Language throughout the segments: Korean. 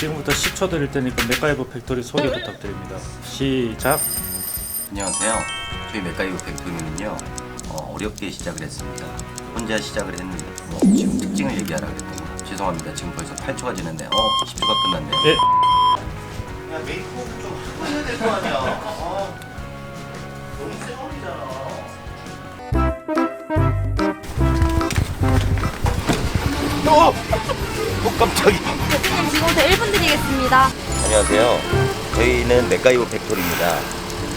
지금부터 10초 드릴 테니까 맥가이버 팩토리 소개 부탁드립니다. 시작. 안녕하세요. 저희 맥가이브 팩토리는요 어, 어렵게 시작을 했습니다. 혼자 시작을 했는데 뭐 지금 특징을 얘기하라 그랬더니 죄송합니다. 지금 벌써 8초가 지났네요. 어 10초가 끝났네요. 예. 야 메이크업 좀 하고 해야 될 거 아니야. 대표님 지금부터 1분 드리겠습니다. 안녕하세요. 저희는 맥가이버 팩토리입니다.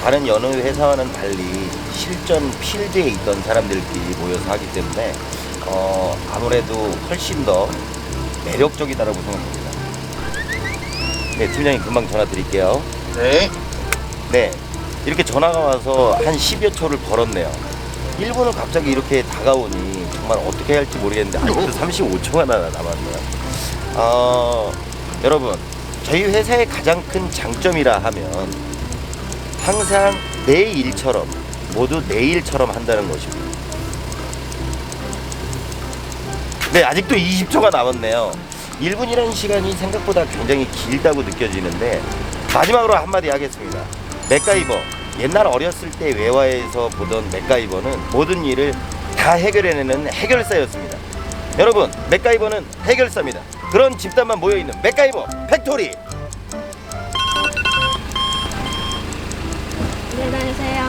다른 여느 회사와는 달리 실전 필드에 있던 사람들끼리 모여서 하기 때문에 어, 아무래도 훨씬 더 매력적이다라고 생각합니다. 네, 팀장님 금방 전화 드릴게요. 네. 네, 이렇게 전화가 와서 한 10여 초를 벌었네요. 1분을 갑자기 이렇게 다가오니 정말 어떻게 해야 할지 모르겠는데 아직도 35초가 나- 남았네요. 어, 여러분, 저희 회사의 가장 큰 장점이라 하면 항상 내 일처럼 모두 내 일처럼 한다는 것입니다. 네, 아직도 20초가 남았네요. 1분이라는 시간이 생각보다 굉장히 길다고 느껴지는데 마지막으로 한마디 하겠습니다. 맥가이버 옛날 어렸을 때 외화에서 보던 맥가이버는 모든 일을 다 해결해내는 해결사였습니다. 여러분, 맥가이버는 해결사입니다. 그런 집단만 모여 있는 맥가이버 팩토리. 안녕히 다니세요.